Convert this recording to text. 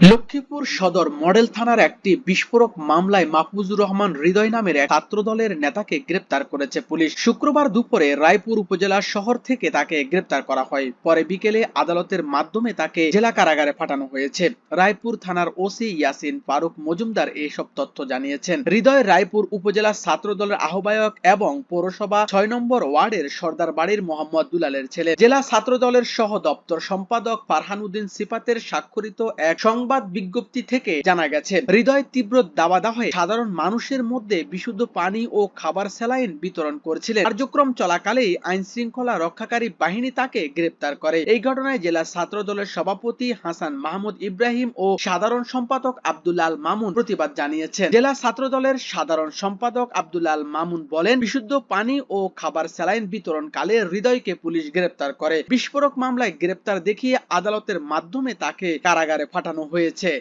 লক্ষ্মীপুর সদর মডেল থানার একটি বিস্ফোরক মামলায় মাহফুজুর রহমান হৃদয় নামের এক ছাত্রদলের নেতাকে গ্রেপ্তার করেছে পুলিশ। শুক্রবার দুপুরে রায়পুর উপজেলা শহর থেকে তাকে গ্রেপ্তার করা হয়। পরে বিকেলে আদালতের মাধ্যমে তাকে জেলা কারাগারে পাঠানো হয়েছে। রায়পুর থানার ওসি ইয়াসিন ফারুক মজুমদার এসব তথ্য জানিয়েছেন। হৃদয় রায়পুর উপজেলা ছাত্রদলের আহ্বায়ক এবং পৌরসভা ছয় নম্বর ওয়ার্ডের সর্দার বাড়ির মোহাম্মদ দুলালের ছেলে। জেলা ছাত্রদলের সহ দপ্তর সম্পাদক ফারহানুদ্দিন সিফাতের স্বাক্ষরিত এক সংবাদ বিজ্ঞপ্তি থেকে জানা গেছে, হৃদয় তীব্র দাবাদাহে সাধারণ মানুষের মধ্যে বিশুদ্ধ পানি ও খাবার স্যালাইন বিতরণ করছিলেন। কার্যক্রম চলাকালেই আইন শৃঙ্খলা রক্ষাকারী বাহিনী তাকে গ্রেপ্তার করে। এই ঘটনায় জেলা ছাত্র দলের সভাপতি হাসান মাহমুদ ইব্রাহিম ও সাধারণ সম্পাদক আব্দুল্লাল মামুন প্রতিবাদ জানিয়েছেন। জেলা ছাত্র দলের সাধারণ সম্পাদক আব্দুল্লাল মামুন বলেন, বিশুদ্ধ পানি ও খাবার স্যালাইন বিতরণকালে হৃদয়কে পুলিশ গ্রেপ্তার করে। বিস্ফোরক মামলায় গ্রেপ্তার দেখিয়ে আদালতের মাধ্যমে তাকে কারাগারে পাঠানো হয়েছে